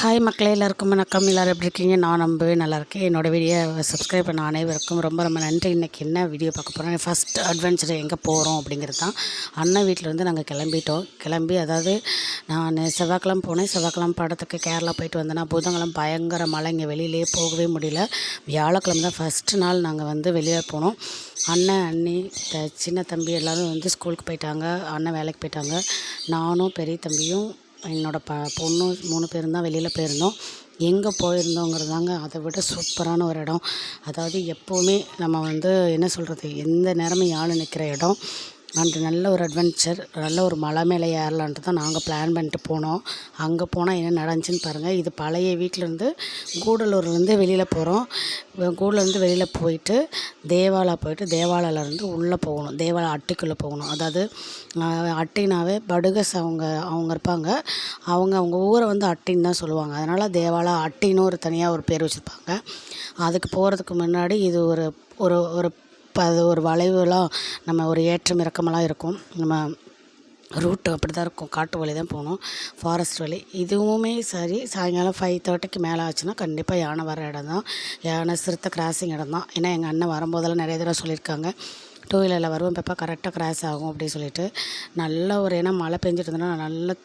Hi மக்களே எல்லாருக்கும் வணக்கம். எல்லோரும் எப்படி இருக்கீங்க? நான் நம்பவே நல்லா இருக்கேன். என்னோடய வீடியோ சப்ஸ்கிரைப் பண்ண அனைவருக்கும் ரொம்ப ரொம்ப நன்றி. இன்றைக்கி என்ன வீடியோ பார்க்க போகிறோம் ஃபஸ்ட் அட்வென்ச்சர் எங்கே போகிறோம் அப்படிங்கிறது தான். அண்ணன் வீட்டிலேருந்து நாங்கள் கிளம்பிட்டோம். கிளம்பி அதாவது நான் செவ்வாய்க்கிழமை போனேன். செவ்வாய்க்கிழமை படத்துக்கு கேரளா போயிட்டு வந்தேன்னா புதன்கிழமை பயங்கர மழை. இங்கே வெளியிலே போகவே முடியல. வியாழக்கிழமை தான் ஃபஸ்ட்டு நாள் நாங்கள் வந்து வெளியே போனோம். அண்ணன் அண்ணி த சின்ன தம்பி எல்லோரும் வந்து ஸ்கூலுக்கு போயிட்டாங்க. அண்ணன் வேலைக்கு போயிட்டாங்க. நானும் பெரிய தம்பியும் என்னோடய ப பொண்ணு மூணு பேரும் தான் வெளியில் போயிருந்தோம். எங்கே போயிருந்தோங்கிறது தாங்க அதை விட சூப்பரான ஒரு இடம். அதாவது எப்போவுமே நம்ம வந்து என்ன சொல்கிறது எந்த நேரமும் யாழ் நிற்கிற இடம். அண்டு நல்ல ஒரு அட்வென்ச்சர் நல்ல ஒரு மலை மேலே ஏறலான்ட்டு தான் நாங்கள் பிளான் பண்ணிட்டு போனோம். அங்கே போனால் என்ன நடந்துச்சுன்னு பாருங்கள் இது பழைய வீட்டிலேருந்து கூடலூர்லேருந்து வெளியில் போகிறோம் கூடலூர்லேருந்து வெளியில் போயிட்டு தேவாலா போயிட்டு தேவாலாலேருந்து உள்ளே போகணும். தேவாலா அட்டைக்குள்ளே போகணும். அதாவது அட்டைனாவே படுகஸ் அவங்க அவங்க இருப்பாங்க. அவங்க அவங்க ஊரை வந்து அட்டின்னு தான் சொல்லுவாங்க. அதனால் தேவாலா அட்டின்னு ஒரு தனியாக ஒரு பேர் வச்சுருப்பாங்க. அதுக்கு போகிறதுக்கு முன்னாடி இது ஒரு ஒரு ஒரு இப்போ அது ஒரு வளைவுலாம் நம்ம ஒரு ஏற்றம் இறக்கமெல்லாம் இருக்கும். நம்ம ரூட்டு அப்படி தான் இருக்கும். காட்டு வழி தான் போகணும். ஃபாரஸ்ட் வழி. இதுவுமே சரி சாயங்காலம் ஃபைவ் தேர்ட்டிக்கு மேலே ஆச்சுன்னா கண்டிப்பாக யானை வர இடம் தான் யானை சிறுத்தை கிராசிங் இடம் தான் ஏன்னா எங்கள் அண்ணன் வரும்போதெல்லாம் நிறைய தடவை சொல்லியிருக்காங்க. டூ வீலரில் வருவோம் இப்போ கரெக்டாக கிராஸ் ஆகும் அப்படின்னு சொல்லிட்டு நல்ல ஒரு ஏன்னா மழை பெஞ்சிட்டு இருந்தோன்னா நல்ல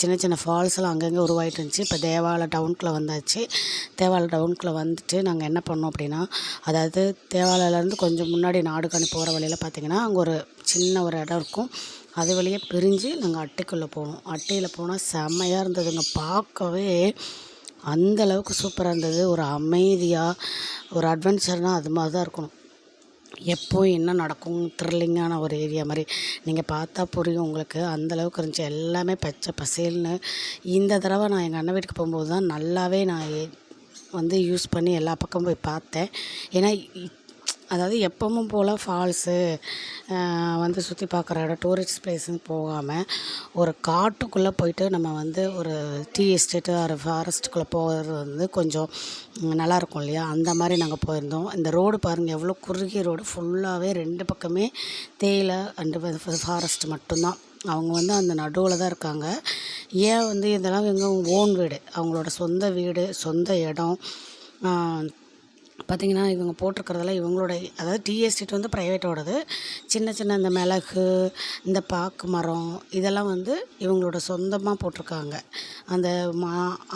சின்ன சின்ன ஃபால்ஸ்லாம் அங்கங்கே உருவாகிட்டு இருந்துச்சு. இப்போ தேவாலய டவுனுக்குள்ளே வந்தாச்சு. தேவாலய டவுனுக்குள்ளே வந்துட்டு நாங்கள் என்ன பண்ணோம் அப்படின்னா அதாவது தேவாலயிலேருந்து கொஞ்சம் முன்னாடி நாடுகாணி போகிற வழியில் பார்த்திங்கன்னா அங்கே ஒரு சின்ன ஒரு இடம் இருக்கும். அது வழியே பிரிஞ்சு நாங்கள் அட்டைக்குள்ளே போனோம். அட்டையில் போனால் செம்மையாக இருந்ததுங்க. பார்க்கவே அந்தளவுக்கு சூப்பராக இருந்தது. ஒரு அமைதியாக ஒரு அட்வென்ச்சர்னால் அது மாதிரி தான் இருக்கணும். எப்போ என்ன நடக்கும் த்ரில்லிங்கான ஒரு ஏரியா மாதிரி. நீங்கள் பார்த்தா புரியும் உங்களுக்கு. அந்தளவுக்கு இருந்துச்சு. எல்லாமே பச்சை பசேல்னு. இந்த தடவை நான் எங்கள் அண்ணன் வீட்டுக்கு போகும்போது தான் நல்லாவே நான் வந்து யூஸ் பண்ணி எல்லா பக்கமும் போய் பார்த்தேன். ஏன்னா அதாவது எப்பவும் போல் ஃபால்ஸு வந்து சுற்றி பார்க்குற இடம் டூரிஸ்ட் ப்ளேஸுன்னு போகாமல் ஒரு காட்டுக்குள்ளே போயிட்டு நம்ம வந்து ஒரு டீ எஸ்டேட்டு ஒரு ஃபாரஸ்ட்டுக்குள்ளே போகிறது வந்து கொஞ்சம் நல்லாயிருக்கும் இல்லையா? அந்த மாதிரி நாங்கள் போயிருந்தோம். இந்த ரோடு பாருங்கள் எவ்வளோ குறுகிய ரோடு ஃபுல்லாகவே ரெண்டு பக்கமே தேயிலை அண்டு ஃபாரஸ்ட் மட்டும்தான். அவங்க வந்து அந்த நடுவில் தான் இருக்காங்க. ஏன் வந்து இதெல்லாம் எங்கள் ஓன் வீடு. அவங்களோட சொந்த வீடு சொந்த இடம் பார்த்திங்கன்னா இவங்க போட்டிருக்கிறதெல்லாம் இவங்களோட அதாவது டீ எஸ்டேட் வந்து ப்ரைவேட்டோடது சின்ன சின்ன இந்த மிளகு இந்த பாக்கு மரம் இதெல்லாம் வந்து இவங்களோட சொந்தமாக போட்டிருக்காங்க. அந்த மா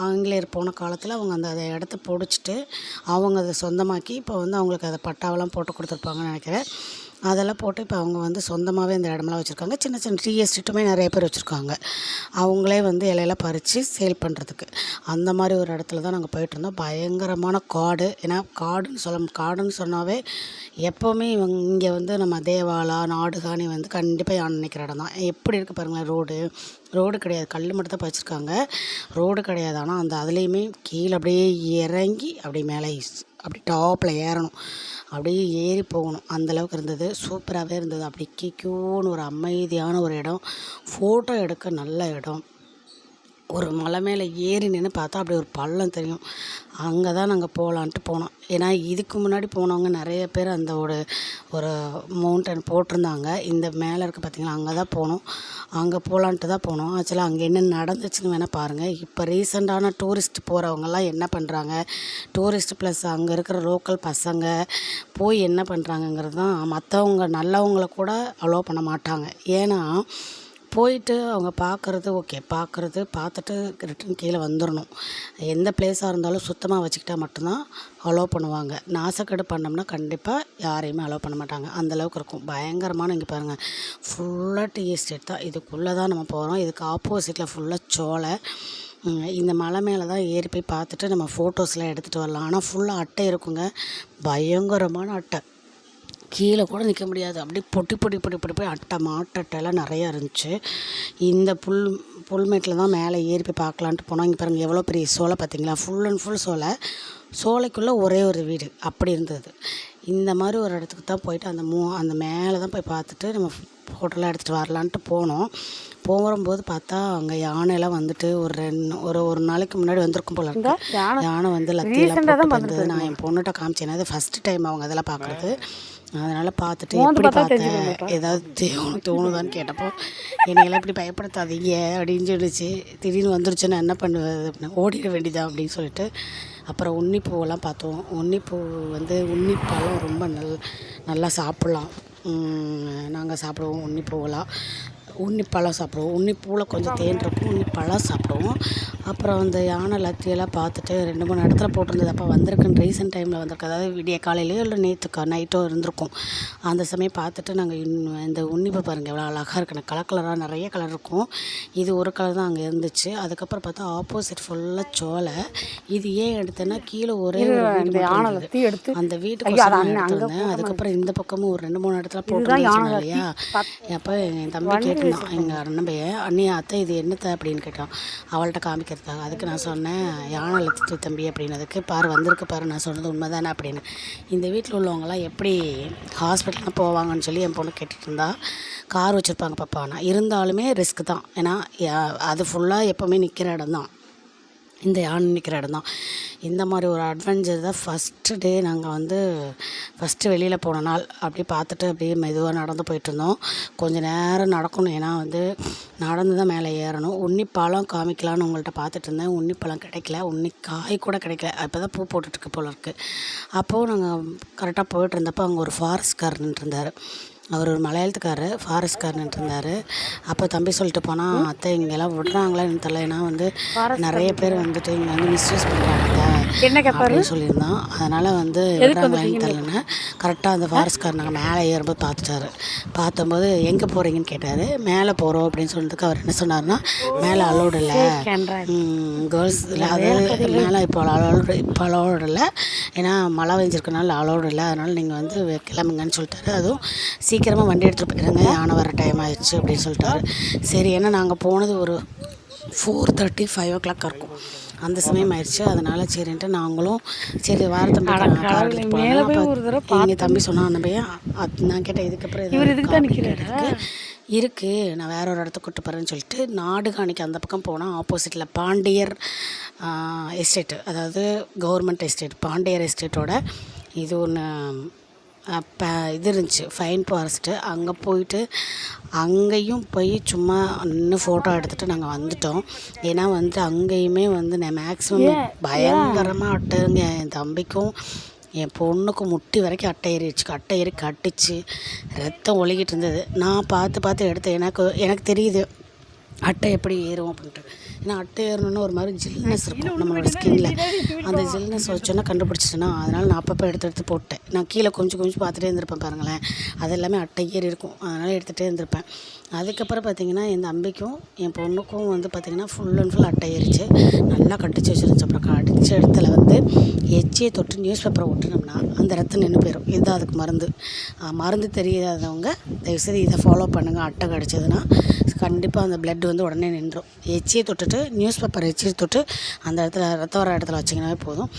ஆங்கிலேயர் போன காலத்தில் அவங்க அந்த அதை இடத்த பொடிச்சிட்டு அவங்க அதை சொந்தமாக்கி இப்போ வந்து அவங்களுக்கு அதை பட்டாவெல்லாம் போட்டு கொடுத்துருப்பாங்கன்னு நினைக்கிறேன். அதெல்லாம் போட்டு இப்போ அவங்க வந்து சொந்தமாகவே இந்த இடமெல்லாம் வச்சுருக்காங்க. சின்ன சின்ன டீ எஸ்டேட்டுமே நிறைய பேர் வச்சுருக்காங்க. அவங்களே வந்து இலையெல்லாம் பறித்து சேல் பண்ணுறதுக்கு அந்த மாதிரி ஒரு இடத்துல தான் நாங்கள் போயிட்டுருந்தோம் பயங்கரமான காடு. ஏன்னா காடுன்னு சொல்ல காடுன்னு சொன்னாவே எப்போவுமே இவங்க இங்கே வந்து நம்ம தேவாலா நாடுகாணி வந்து கண்டிப்பாக யானை நிற்கிற இடம் தான். எப்படி இருக்குது பாருங்களேன் ரோடு. ரோடு கிடையாது. கல் மட்டும் தான் வச்சுருக்காங்க ரோடு கிடையாது. ஆனால் அந்த அதுலேயுமே கீழே அப்படியே இறங்கி அப்படியே மேலே அப்படி டாப்பில் ஏறணும். அப்படியே ஏறி போகணும். அந்தளவுக்கு இருந்தது. சூப்பராகவே இருந்தது. அப்படி கியூன்னு ஒரு அமைதியான ஒரு இடம். ஃபோட்டோ எடுக்க நல்ல இடம். ஒரு மலை மேலே ஏறி நின்று பார்த்தா அப்படி ஒரு பள்ளம் தெரியும். அங்கே தான் நாங்கள் போகலான்ட்டு போனோம். ஏன்னா இதுக்கு முன்னாடி போனவங்க நிறைய பேர் அந்த ஒரு ஒரு மவுண்டன் போட்டிருந்தாங்க. இந்த மேலே இருக்க பார்த்திங்களா அங்கே தான் போனோம். அங்கே போகலான்ட்டு தான் போனோம். ஆக்சுவலாக அங்கே என்ன நடந்துச்சுன்னு வேணால் பாருங்கள் இப்போ ரீசெண்டான டூரிஸ்ட் போகிறவங்கெல்லாம் என்ன பண்ணுறாங்க? டூரிஸ்ட் ப்ளஸ் அங்கே இருக்கிற லோக்கல் பசங்க போய் என்ன பண்ணுறாங்கங்கிறது தான் மற்றவங்க நல்லவங்கள கூட அலோவ் பண்ண மாட்டாங்க. ஏன்னா போயிட்டு அவங்க பார்க்குறது ஓகே பார்க்குறது பார்த்துட்டு ரிட்டன் கீழே வந்துடணும் எந்த பிளேஸாக இருந்தாலும் சுத்தமாக வச்சுக்கிட்டா மட்டும்தான் அலோவ் பண்ணுவாங்க. நாசக்கேடு பண்ணோம்னா கண்டிப்பாக யாரையுமே அலோவ் பண்ண மாட்டாங்க. அந்தளவுக்கு இருக்கும். பயங்கரமான இங்கே பாருங்கள் ஃபுல்லாக டீ எஸ்டேட் தான். இதுக்குள்ளே தான் நம்ம போகிறோம் இதுக்கு ஆப்போசிட்டில் ஃபுல்லாக சோலை. இந்த மலை மேலே தான் ஏறி போய் பார்த்துட்டு நம்ம ஃபோட்டோஸ்லாம் எடுத்துகிட்டு வரலாம். ஆனால் ஃபுல்லாக அட்டை இருக்குங்க. பயங்கரமான அட்டை. கீழே கூட நிற்க முடியாது. அப்படியே பொட்டி பொட்டி பொட்டி பொட்டி போய் அட்டை மாட்டட்டைலாம் நிறையா இருந்துச்சு. இந்த புல் புல்மேட்டில் தான் மேலே ஏறி போய் பார்க்கலான்ட்டு போனோம். இங்கே பாருங்கள் எவ்வளோ பெரிய சோலை பார்த்தீங்களா? ஃபுல் அண்ட் ஃபுல் சோலை. சோலைக்குள்ளே ஒரே ஒரு வீடு. அப்படி இருந்தது. இந்த மாதிரி ஒரு இடத்துக்கு தான் போயிட்டு அந்த மூ அந்த மேலே தான் போய் பார்த்துட்டு நம்ம ஃபோட்டோலாம் எடுத்துகிட்டு வரலான்ட்டு போனோம். போகும்போது பார்த்தா அங்கே யானையெல்லாம் வந்துட்டு ஒரு ரெண்டு ஒரு ஒரு நாளைக்கு முன்னாடி வந்திருக்கும் போல யானை? வந்து லத்தியெல்லாம் நான் என் பொண்ணுகிட்ட காமிச்சேன். அது ஃபஸ்ட்டு டைம் அவங்க அதெல்லாம் பார்க்குறது. அதனால் பார்த்துட்டு எப்படி பார்த்தா பார்த்தேன். ஏதாவது தோணு தோணுதான்னு கேட்டப்போ என்னையெல்லாம் இப்படி பயப்படுத்தாதீங்க அப்படின்னு சொல்லிச்சு. திடீர்னு வந்துருச்சுன்னா என்ன பண்ணுவது? அப்படின்னு ஓடிட வேண்டியதா? அப்படின்னு சொல்லிட்டு அப்புறம் உன்னிப்பூவெல்லாம் பார்த்தோம். உன்னிப்பூ வந்து உன்னிப்பழம் ரொம்ப நல் நல்லா சாப்பிட்லாம். நாங்கள் சாப்பிடுவோம் உன்னிப்பூவெல்லாம். உன்னிப்பழம் சாப்பிடுவோம். உன்னிப்பூவில் கொஞ்சம் தேன் இருக்கும் உன்னிப்பழம் சாப்பிடுவோம். அப்புறம் அந்த யானை லத்தியெல்லாம் பார்த்துட்டு ரெண்டு மூணு இடத்துல போட்டிருந்தது. அப்போ வந்திருக்குன்னு ரீசெண்ட் டைமில் வந்திருக்கு. அதாவது விடிய காலையிலையோ இல்லை நேற்றுக்கா நைட்டோ இருந்திருக்கும். அந்த சமயம் பார்த்துட்டு நாங்கள் இந்த உன்னிப்பை பாருங்கள் எவ்வளோ அழகாக இருக்குன்னு. கலர் கலராக நிறைய கலர் இருக்கும். இது ஒரு கலர் தான் அங்கே இருந்துச்சு. அதுக்கப்புறம் பார்த்தா ஆப்போசிட் ஃபுல்லாக சோலை இது ஏன் எடுத்தேன்னா கீழே ஒரே எடுத்து அந்த வீட்டுக்கு எடுத்திருந்தேன் அதுக்கப்புறம் இந்த பக்கமும் ஒரு ரெண்டு மூணு இடத்துல இதுதான் போட்டு யானை இல்லையா? அப்போ என் தம்பி கேட்டான் எங்கள் அண்ணன் பையன் அண்ணி அத்தை இது என்னத்த அப்படின்னு கேட்டான் அவள்கிட்ட காமிக்கிறதுக்காக. அதுக்கு நான் சொன்னேன் யானை லத்தி தம்பி அப்படின்னதுக்கு. பாரு வந்திருக்கு பாரு நான் சொன்னது உண்மைதானே அப்படின்னு. இந்த வீட்டில் உள்ளவங்கலாம் எப்படி ஹாஸ்பிட்டல்லாம் போவாங்கன்னு சொல்லி என் பொண்ணு கேட்டுட்டு இருந்தா கார் வச்சுருப்பாங்க பாப்பானா இருந்தாலுமே ரிஸ்க் தான். ஏன்னா அது ஃபுல்லாக எப்போவுமே நிற்கிற இடம் தான் இந்த யானை நிற்கிற இடம் தான் இந்த மாதிரி ஒரு அட்வென்ச்சர் தான் ஃபஸ்ட்டு டே நாங்கள் வந்து ஃபஸ்ட்டு வெளியில் போன நாள். அப்படியே பார்த்துட்டு அப்படியே மெதுவாக நடந்து போயிட்டு இருந்தோம். கொஞ்சம் நேரம் நடக்கணும். ஏன்னா வந்து நடந்து தான் மேலே ஏறணும். உன்னிப்பழம் காமிக்கலான்னு உங்கள்கிட்ட பார்த்துட்டு இருந்தேன். உன்னிப்பழம் கிடைக்கல. உன்னி காய் கூட கிடைக்கல. இப்போ தான் பூ போட்டுட்ருக்கு போல இருக்குது அப்போது நாங்கள் கரெக்டாக போயிட்டு இருந்தப்போ அங்கே ஒரு ஃபாரஸ்ட்கார் நின்றுருந்தார் அவர் ஒரு மலையாளத்துக்காரர் ஃபாரஸ்ட்கார் நின்றுருந்தார். அப்போ தம்பி சொல்லிட்டு போனால் அத்தை இங்கெல்லாம் விடுறாங்களான்னு தெரியல ஏன்னா வந்து நிறைய பேர் வந்துட்டு இங்கே வந்து மிஸ்யூஸ் பண்ணுறாங்க என்ன கேட்பாரு சொல்லியிருந்தான். அதனால் வந்து விடுறாங்களான்னு தெரிலன்னு. கரெக்டாக அந்த ஃபாரஸ்ட்கார் நாங்கள் மேலே ஏறும்போது பார்த்துட்டாரு. பார்த்தம்போது எங்கே போகிறீங்கன்னு கேட்டார். மேலே போகிறோம் அப்படின்னு சொன்னதுக்கு அவர் என்ன சொன்னார்னா மேலே அலோடு இல்லை. கேர்ள்ஸ் அது மேலே இப்போ அலோடு இப்போ அலோடு இல்லை. ஏன்னா மழை பெஞ்சிருக்கனால அலோடு இல்லை. அதனால் நீங்கள் வந்து கிளம்புங்கன்னு சொல்லிட்டாரு. அதுவும் சீக்கிரமாக வண்டி எடுத்துகிட்டு போயிருங்க யானை வர டைம் ஆயிடுச்சு அப்படின்னு சொல்லிட்டாரு. சரி ஏன்னா நாங்கள் போனது ஒரு four thirty five o'clock இருக்கும் அந்த சமயம் ஆயிடுச்சு. அதனால சரின்ட்டு நாங்களும் சரி வார தம்பி கார் எடுத்துட்டு மேலே போய் ஒரு தடவை எங்கள் தம்பி சொன்னான் அந்த பையன் அது நான் கேட்டேன் இதுக்கப்புறம் இவர் இதுக்கு தான் நிற்கிறாரா? இருக்கு? இருக்கு. நான் வேற ஒரு இடத்துக்கு கூட்டு போகிறேன்னு சொல்லிட்டு நாடு காணிக்க அந்த பக்கம் போனால் ஆப்போசிட்டில் பாண்டியர் எஸ்டேட்டு அதாவது கவர்மெண்ட் எஸ்டேட் பாண்டியர் எஸ்டேட்டோட இது ஒன்று இது இருந்துச்சு ஃபைன் ஃபாரஸ்ட்டு அங்கே போயிட்டு அங்கேயும் போய் சும்மா நின்று ஃபோட்டோ எடுத்துகிட்டு நாங்கள் வந்துட்டோம். ஏன்னா வந்து அங்கேயுமே வந்து நான் மேக்ஸிமம் பயங்கரமாக அட்டைங்க. என் தம்பிக்கும் என் பொண்ணுக்கும் முட்டி வரைக்கும் அட்டை ஏறிடுச்சு. அட்டை ஏறி கட்டிச்சு. ரத்தம் ஒழுகிட்டு இருந்தது. நான் பார்த்து பார்த்து எடுத்தேன். எனக்கு எனக்கு தெரியுது. அட்டை எப்படி ஏறும் அப்படின்ட்டு. ஏன்னா அட்டை ஏறணுன்னா ஒரு மாதிரி ஜில்னஸ் இருக்கும். நம்மளோட ஸ்கின்ல அந்த ஜில்னஸ் வச்சோன்னா கண்டுபிடிச்சிட்டேன்னா அதனால் நான் அப்பப்போ எடுத்து எடுத்து போட்டேன். நான் கீழே கொஞ்சம் கொஞ்சம் பார்த்துட்டே இருந்திருப்பேன் பாருங்களேன். அது எல்லாமே அட்டை ஏறி இருக்கும். அதனால் எடுத்துகிட்டே இருந்திருப்பேன். அதுக்கப்புறம் பார்த்தீங்கன்னா என் தம்பிக்கும் என் பொண்ணுக்கும் வந்து பார்த்திங்கன்னா ஃபுல் அண்ட் ஃபுல் அட்டை ஏறிச்சு. நல்லா கட்டிச்சு வச்சிருந்துச்சு. அப்புறம் கடிச்ச இடத்துல வந்து எச்சியை தொட்டு நியூஸ் பேப்பரை ஒட்டினோம்னா அந்த ரத்தம் நின்று போயிடும் இதுதான் அதுக்கு மருந்து. மருந்து தெரியாதவங்க தயவுசெய்து இதை ஃபாலோ பண்ணுங்கள் அட்டை கடிச்சதுன்னா கண்டிப்பாக அந்த blood வந்து உடனே நின்றும். எச்சியை தொட்டுட்டு நியூஸ் பேப்பர் எச்சியை தொட்டு அந்த இடத்துல ரத்த வர இடத்துல வச்சிங்கனாவே போதும்.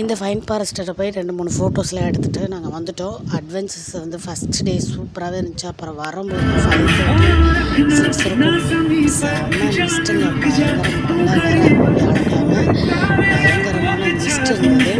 இந்த ஃபைன் ஃபாரஸ்ட்டை போய் ரெண்டு மூணு ஃபோட்டோஸ்லாம் எடுத்துகிட்டு நாங்கள் வந்துட்டோம். அட்வென்ச்சர்ஸ் வந்து ஃபஸ்ட் டே சூப்பராகவே இருந்துச்சு. அப்புறம் வரும்போது ஃபைவ் தேர்ட்டி சிக்ஸ் இருக்கும் செம்ம மிஸ்ட்டுங்க வியாழக்கிழமை பயங்கரமான மிஸ்ட் இருந்தது.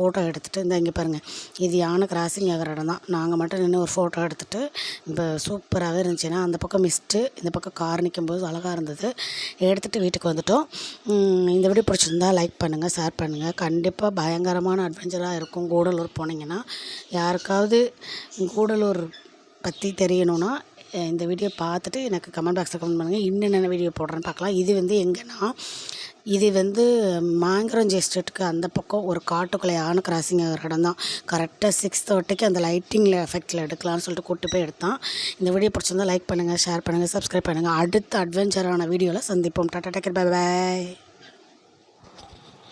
ஃபோட்டோ எடுத்துகிட்டு இந்த இங்கே பாருங்கள் இது யானை கிராசிங் ஆகிற இடம் தான். நாங்கள் மட்டும் நின்று ஒரு ஃபோட்டோ எடுத்துகிட்டு இப்போ சூப்பராகவே இருந்துச்சுன்னா அந்த பக்கம் மிஸ்ட்டு இந்த பக்கம் கார் நிற்கும்போது அழகாக இருந்தது. எடுத்துகிட்டு வீட்டுக்கு வந்துட்டோம். இந்த வீடியோ பிடிச்சிருந்தா லைக் பண்ணுங்கள் ஷேர் பண்ணுங்கள் கண்டிப்பாக பயங்கரமான அட்வென்ச்சராக இருக்கும் கூடலூர் போனீங்கன்னா. யாருக்காவது கூடலூர் பற்றி தெரியணும்னா இந்த வீடியோ பார்த்துட்டு எனக்கு கமெண்ட் பாக்ஸில் கமெண்ட் பண்ணுங்கள் இன்னும் என்னென்ன வீடியோ போடுறேன்னு பார்க்கலாம். இது வந்து எங்கன்னா இது வந்து மாங்கரஞ்சி எஸ்டேட்டுக்கு அந்த பக்கம் ஒரு காட்டுக்குள்ளே யானை கிராசிங் ஆகிற இடம் தான். கரெக்டாக சிக்ஸ் தேர்ட்டிக்கு அந்த லைட்டிங்கில் எஃபெக்டில் எடுக்கலாம்னு சொல்லிட்டு கூட்டு போய் எடுத்தான். இந்த வீடியோ பிடிச்சிருந்தா லைக் பண்ணுங்கள் ஷேர் பண்ணுங்கள் சப்ஸ்கிரைப் பண்ணுங்கள் அடுத்த அட்வென்ச்சரான வீடியோவில் சந்திப்போம். Tata taker bye bye